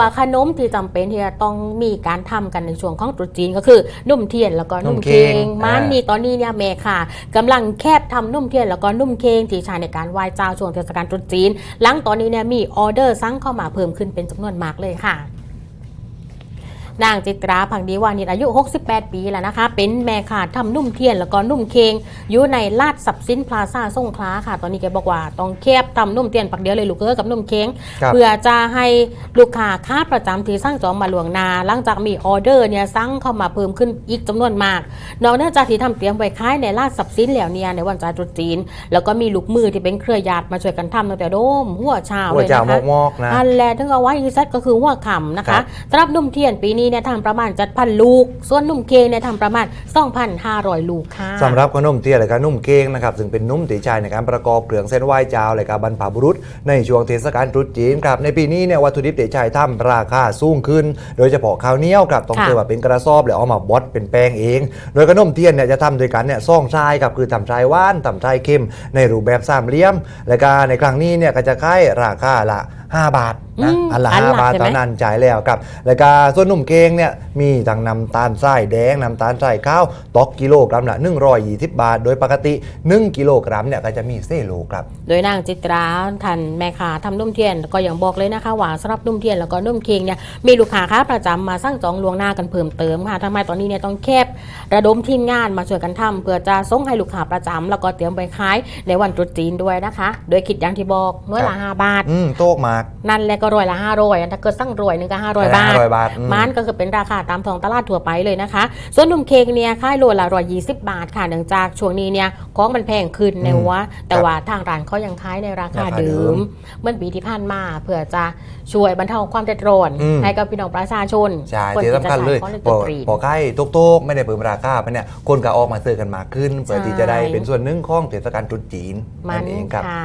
ว่าขนมที่จำเป็นที่จะต้องมีการทำกันในช่วงของตรุษจีนก็คือนุ่มเทียนแล้วก็นุ่มเค้งนุ่มเค้งมันอ่านี่ตอนนี้เนี่ยเมค่ะกำลังแคบทำนุ่มเทียนแล้วก็นุ่มเค้งที่ใช้ในการไหว้เจ้าช่วงเทศกาลตรุษจีน หลังตอนนี้เนี่ยมีออเดอร์สั่งเข้ามาเพิ่มขึ้นเป็นจำนวนมากเลยค่ะ นางจิตราพังดีวานิชอายุ 68 ปีแล้วนะคะ เป็นแม่ค้าทำนุ่มเทียนแล้วก็นุ่มเคงอยู่ในลาดสับสินพลาซ่าสงขลาค่ะ ตอนนี้แกบอกว่าต้องแคบทำนุ่มเทียนปักเดียวเลยลูกเอ้อกับนุ่มเคงครับเพื่อจะให้ลูกค้าค้าประจำที่สั่งจองมาหลวงหนาหลังจากมีออเดอร์เนี่ยสั่งเข้ามาเพิ่มขึ้นอีกจำนวนมาก นอกจากที่ทำเตรียมไว้ขายในลาดสับสินแล้วเนี่ยในวันจ่ายตรุษจีน แล้วก็มีลูกมือที่เป็นเครือญาติมาช่วยกันทำตั้งแต่โดมหัวเช้าหัวเลยเจ้านะมคะอกมอกๆนะอันแรกที่เอาไว้ที่เซตก็คือหัวขำนะครัคะบสำหรับนุ่มเทียนปีนี้ีเนี่ยทำประมาณจัดพันลูก ส่วนนุ่มเคงเนี่ยทำประมาณ 2,500 ลูกค่ะสำหรับขนมเทียและก็นุ่มเค้งนะครับซึ่งเป็นนุ่มตีชายในการประกอบเครื่องเส้นไหว้เจ้าและก็บรรพบุรุษ ในช่วงเทศกาลตรุษจีนครับในปีนี้เนี่ยวัตถุดิบตีชายทำราคาสูงขึ้น โดยเฉพาะข้าวเหนียวครับต้องเจอว่าเป็นกระสอบแล้วเอามาบดเป็นแป้งเอง โดยขนมเทียเนี่ยจะทำโดยกันเนี่ยซ่องชายครับคือทำชายว่านทำชายเค็มในรูปแบบสามเหลี่ยม และก็ในครั้งนี้เนี่ยก็จะขายราคาละ 5 บาทนะอืมอันละอันละ5บาทใช่ไหมเท่านั้นจ่ายแล้วครับ แล้วก็ส่วนนุ่มเกงเนี่ยมีทั้งน้ำตาลทรายแดงน้ำตาลทรายขาวตอกกิโลกรัมละ120 บาท โดยปกติ 1 กิโลกรัมเนี่ยก็จะมีเซโลครับ โดยนางจิตราทันแม่ค้าทำนุ่มเทียน ก็อย่างบอกเลยนะคะว่าสำหรับนุ่มเทียนแล้วก็นุ่มเคงเนี่ยมีลูกค้าค้าประจำมาสั่งจองล่วงหน้ากันเพิ่มเติมค่ะทำไมตอนนี้เนี่ยต้องแคบระดมทีมงานมาช่วยกันทำเพื่อจะส่งให้ลูกค้าประจำแล้วก็เตรียมไปขายในวันตรุษจีนด้วยนะคะ โดยคิดอย่างที่บอกน้อยละห้าบาทอืมโตกมากนั่นแหละก็รวยละห้าร้อยถ้าเกิดสั่งรวยหนึงก็ห้าร้อยบาท500บาทอืมมันก็คือเป็นราคาตามท้องตลาดทั่วไปเลยนะคะ ส่วนนมเค้กเนี่ยค่ายโลละร้อยยี่สิบบาทค่ะเนื่องจากช่วงนี้เนี่ยของมันแพงขึ้นในหัวแต่ว่าทางร้านเขายังขายในราคาราคาเดิเดิมมเมื่อปีที่ผ่านมาเพื่อจะช่วยบรรเทาความเดือดร้อนอืมให้กับพี่น้องประชาชนใช่คนที่ที่จะสำคัญเลยใช้ของเล่นพดอนตรีพอใกล้โตกๆไม่ได้เพิ่มราคาไปเนี่ยคนก็ออกมาซื้อกันมากขึ้นเพื่อที่จะได้เป็นส่วนหนึ่งของเทศกาลตรุษจีนมันั่นนเองครับค่ะ